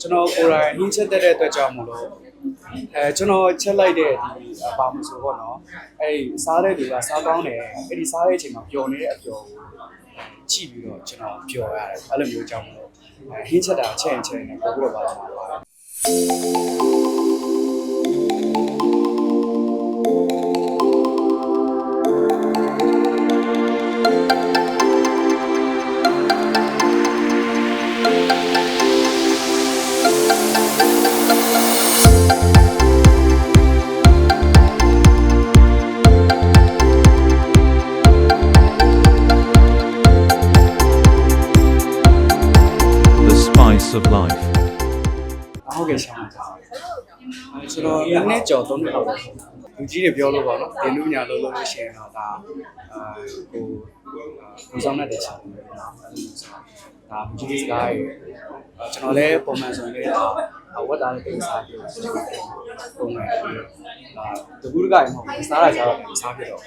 ကျွန်တော်ကိုယ်တိုင်ဟင်းချက်တက်တဲ့အတွက်ကြောင့်မလို့အဲကျွန်တော်ချက်လိုက်တဲ့ဒီဘာမှဆိုပေါ့နော်အဲ့ဒီစားတဲ့သူကစားကောင်းတယ်အဲ့ဒီစားတဲ့အချိန်မှာပျော်နေတဲ့အပျော်ကိုကြည့်ပြီးတော့ကျွန်တော်ပျော်ရတယ်အဲ့လိုမျိုးကြောင့်မလို့အဲဟင်းချက်တာချက်ရင်ချက်ရင်ပို့ပြီးတော့ပါလာမှာပါ of life. ဟုတ်ကဲ့ရှာမှာကြာအဲကျွန်တော်နှစ်နှစ်ကျော်သုံးနှစ်လောက်ပဲလူကြီးတွေပြောလို့ပေါ့နော်ဒီလူညာလုံးလုံးလို့ရှိရင်တော့ဒါအာကိုကိုဆောင်တဲ့ချာတယ်နော်အဲ့လိုမျိုးဆိုတော့ဒါလူကြီးစကားရေအဲကျွန်တော်လည်းပုံမှန်ဆိုရင်လည်းဒါ ဝတ်တာတဲ့ကိစ္စတွေပုံမှန်ပြီးဒါတကူတကရင်မဟုတ်ဘူးစားရကြတော့စားပြတော့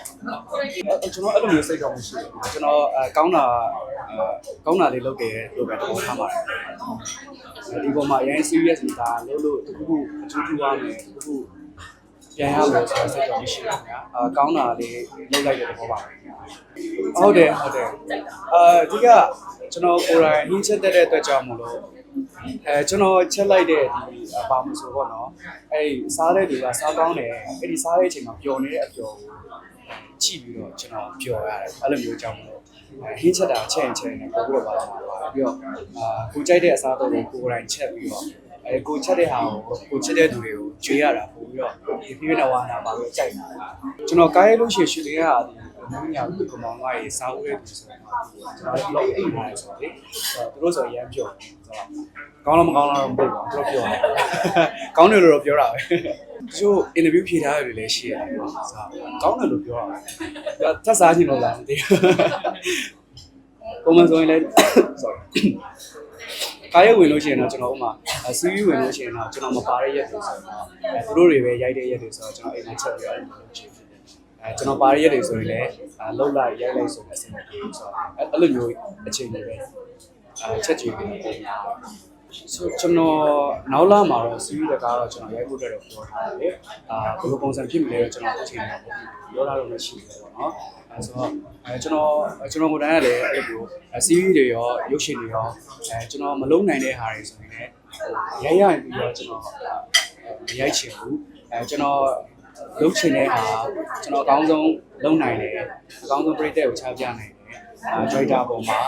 အဲကျွန်တော်အဲ့လိုမျိုးစိတ်ကောင်းမှုရှိတယ်ကျွန်တော်အဲကောင်းတာအဲကောင်းတာလေးလုပ်တယ်လို့ပဲတော့ထားပါတယ်ဒီပေါ်မှာအရင် serious နေတာလို့လို့တခုခုအထူးထူးရမယ်တခုခုပြန်ရမယ်ဆိုတော့စိတ်တော်မရှိဘူးခင်ဗျာအာကောင်းတာလေးလုပ်လိုက်တဲ့သဘောပါပဲဟုတ်တယ်ဟုတ်တယ်အာဒီကကျွန်တော်ကိုယ်တိုင်ဟင်းချက်တက်တဲ့အတွက်ကြောင့်မလို့ အဲကျွန်တော်ချက်လိုက်တဲ့ဒီဘာမှဆိုပေါ့နော်အဲ့ဒီစားတဲ့သူကစားကောင်းတယ်အဲ့ဒီစားတဲ့အချိန်မှာပျော်နေတဲ့အပျော်ကိုကြည့်ပြီးတော့ကျွန်တော်ပျော်ရတယ်အဲ့လိုမျိုးကြောင့်မလို့ဟင်းချက်တာချက်ရင်ချက်ရင်ပို့ပြီးတော့ပါလာမှာပါပြီးတော့အာကိုကြိုက်တဲ့အစားတော့ကိုကိုယ်တိုင်ချက်ပြီးတော့အဲကိုချက်တဲ့ဟာကိုကိုချက်တဲ့သူတွေကိုကြွေးရတာပို့ပြီးတော့ဒီပြည့်နေဝါနာပါပြီးကြိုက်တာကျွန်တော်ကားရလို့ရှိရင်ရှူတင်ရတာဒီ နည်းညာကိုကမောင်ကရေစားဦးတဲ့သူဆိုတော့ကျွန်တော်လောက်အိတ်နေတယ်ဆိုတော့လေသူတို့ဆိုရမ်းပြောဆိုတော့ကောင်းလားမကောင်းလားတော့မသိပါဘူးသူတို့ပြောတယ်ကောင်းတယ်လို့တော့ပြောတာပဲတချို့ interview ဖြေထားရတယ်လည်းရှိရတယ်ဆိုတော့ကောင်းတယ်လို့ပြောတာပဲသက်စားခြင်းလို့လားမသိဘူးပုံမှန်ဆိုရင်လည်း sorry ကားရဝင်လို့ရှိရင်တော့ကျွန်တော်ဥမာစီးရီးဝင်လို့ရှိရင်တော့ကျွန်တော်မပါတဲ့ရက်တွေဆိုတော့သူတို့တွေပဲရိုက်တဲ့ရက်တွေဆိုတော့ကျွန်တော်အိမ်မှာချက်ပြီးတော့လုပ်ချင်တယ် အဲကျွန်တော်ပါတဲ့ရက်တွေဆိုရင်လည်းလှုပ်လိုက်ရိုက်လိုက်ဆိုတဲ့အဆင်ပြေဆိုတော့အဲ့လိုမျိုးအချိန်တွေပဲအဲချက်ကြည့်ပြီးတော့ဆိုကျွန်တော်နောက်လာမှာတော့စီးရီးတကားတော့ကျွန်တော်ရိုက်ဖို့အတွက်တော့ပြောထားတယ်။အာဘယ်လိုပုံစံဖြစ်မလဲတော့ကျွန်တော်အချိန်နဲ့ပြောတာတော့မရှိဘူးပေါ့နော်။အဲဆိုတော့အဲကျွန်တော်ကျွန်တော်ကိုယ်တိုင်ကလည်းအဲ့လိုစီးရီးတွေရောရုပ်ရှင်တွေရောအဲကျွန်တော်မလုံးနိုင်တဲ့ဟာတွေဆိုရင်လည်းဟိုရိုက်ရရင်ပြီးတော့ကျွန်တော်မရိုက်ချင်ဘူး။အဲကျွန်တော် လုံးချင်တဲ့ဟာကျွန်တော်အကောင်းဆုံးလုံးနိုင်တယ်။အကောင်းဆုံးပြည့်တဲ့ကိုချပြနိုင်တယ်။အဲ driver ပုံမှာ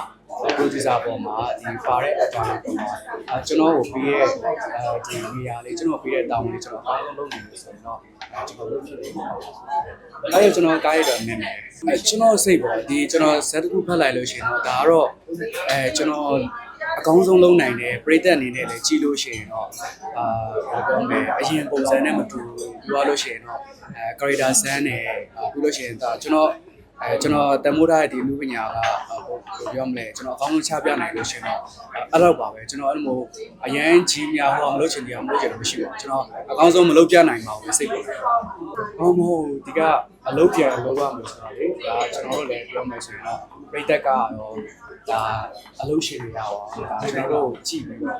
producer ပုံမှာဒီပါတဲ့ actor ပုံမှာအဲကျွန်တော်ကိုပြီးရဲ့အဲဒီနေရာလေးကျွန်တော်ပြီးတဲ့တောင်းလေးကျွန်တော်အားလုံးလုပ်နေလို့ဆိုရင်တော့အဲကျွန်တော်လုပ်ဖြစ်တယ်။အဲကျွန်တော်ကားရတော့နည်းနည်းအဲကျွန်တော်စိတ်ပေါ့ဒီကျွန်တော်ဇက်တစ်ခုဖတ်လိုက်လို့ရှိရင်တော့ဒါကတော့အဲကျွန်တော် အကောင်းဆုံးလုံးနိုင်တယ်ပြိသက်အနေနဲ့လည်းကြည့်လို့ရှိရင်တော့အာဘယ်လိုပြောမလဲအရင်ပုံစံနဲ့မတူဘူးပြောရလို့ရှိရင်တော့အဲ character ဆန်းတယ်ပြီးလို့ရှိရင်ဒါကျွန်တော်အဲကျွန်တော်တမိုးထားတဲ့ဒီလူပညာကဟိုပြောမလဲကျွန်တော်အကောင်းဆုံးချပြနိုင်လို့ရှိရင်တော့အဲ့တော့ပါပဲကျွန်တော်အဲ့လိုမျိုးအရန်ကြီးများဟိုမလုပ်ချင်တရားမလုပ်ချင်လို့မရှိပါဘူးကျွန်တော်အကောင်းဆုံးမလုပ်ပြနိုင်ပါဘူးစိတ်ပေါ်ဟောမဟုတ်ဒီက အလုပ်ပြန်လုပ်ရမယ်ဆိုတာလေဒါကျွန်တော်တို့လည်းပြောမယ်ဆိုရင်တော့ပြိတက်ကရောဒါအလုပ်ရှင်တွေရောဒါကျွန်တော်တို့ကြည့်ပြီးတော့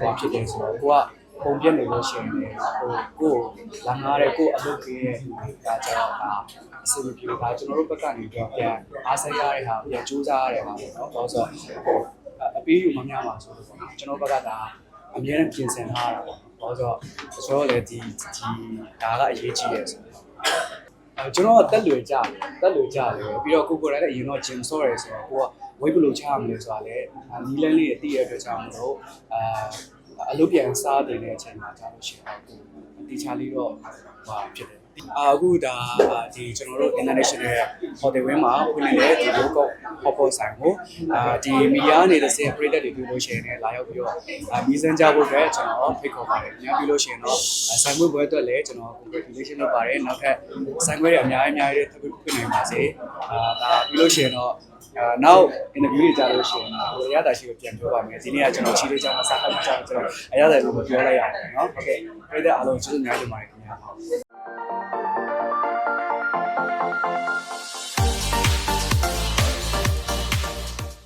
ဟောဖြစ်တယ်ဆိုတော့ကိုကပုံပြနေလို့ရှိရင်လည်းဟိုကိုလာငားတဲ့ကိုအလုပ်ကြီးရဲ့ဒါကြောင့်ဒါအစီအပြေဒါကျွန်တော်တို့ဘက်ကနေတော့ပြန်အားစိတ်ရတဲ့ဟာပြန်ကြိုးစားရတဲ့ဟာပေါ့နော်။ဘာလို့ဆိုတော့အပေးယူမများပါဆိုလို့ပေါ့နော်။ကျွန်တော်ဘက်ကဒါအများနဲ့ပြင်ဆင်ထားတာပေါ့။ဘာလို့ဆိုတော့ဆိုတော့လေဒီဒီဒါကအရေးကြီးရဲ့ဆိုတော့ အဲကျွန်တော်ကတက်လွယ်ကြတယ်တက်လွယ်ကြတယ်ပြီးတော့ကိုကိုလည်းအရင်တော့ဂျင်ဆော့ရဲဆိုတော့ကိုကဝိတ်ဘယ်လိုချရမလဲဆိုတာလည်းနီးလန်းလေးအတိရအတွက်ကြောင့်မလို့အာအလုပ်ပြန်စားတင်တဲ့အချိန်မှာကြာလို့ရှိရင်တော့အတိချာလေးတော့ဟဟာဖြစ်တယ် အခုဒါဒီကျွန်တော်တို့ international hotel ဝင်းမှာဖွင့်နေတဲ့ဒီ local hopper ဆိုင်ကိုအာဒီမီယာနေတဲ့စင် product တွေတွေ့လို့ရှိရင်လည်းလာရောက်ပြီးတော့အာမီးစမ်းကြဖို့အတွက်ကျွန်တော်ဖိတ်ခေါ်ပါတယ်။ညပြီးလို့ရှိရင်တော့ဆိုင်ခွဲပွဲအတွက်လည်းကျွန်တော် congratulation လုပ်ပါတယ်။နောက်ထပ်ဆိုင်ခွဲတွေအများကြီးအများကြီးတွေဖွင့်နိုင်ပါစေ။အာဒါပြီးလို့ရှိရင်တော့အာနောက် interview တွေကြားလို့ရှိရင်တော့အရသာရှိကိုပြန်ပြောပါမယ်ဒီနေ့ကကျွန်တော်ချီလေးချောင်းမှာစားခါချောင်းကျွန်တော်အရသာလို့ပြောလိုက်ရအောင်เนาะโอเคပြည်သက်အားလုံးကျေးဇူးများတင်ပါတယ်ခင်ဗျာ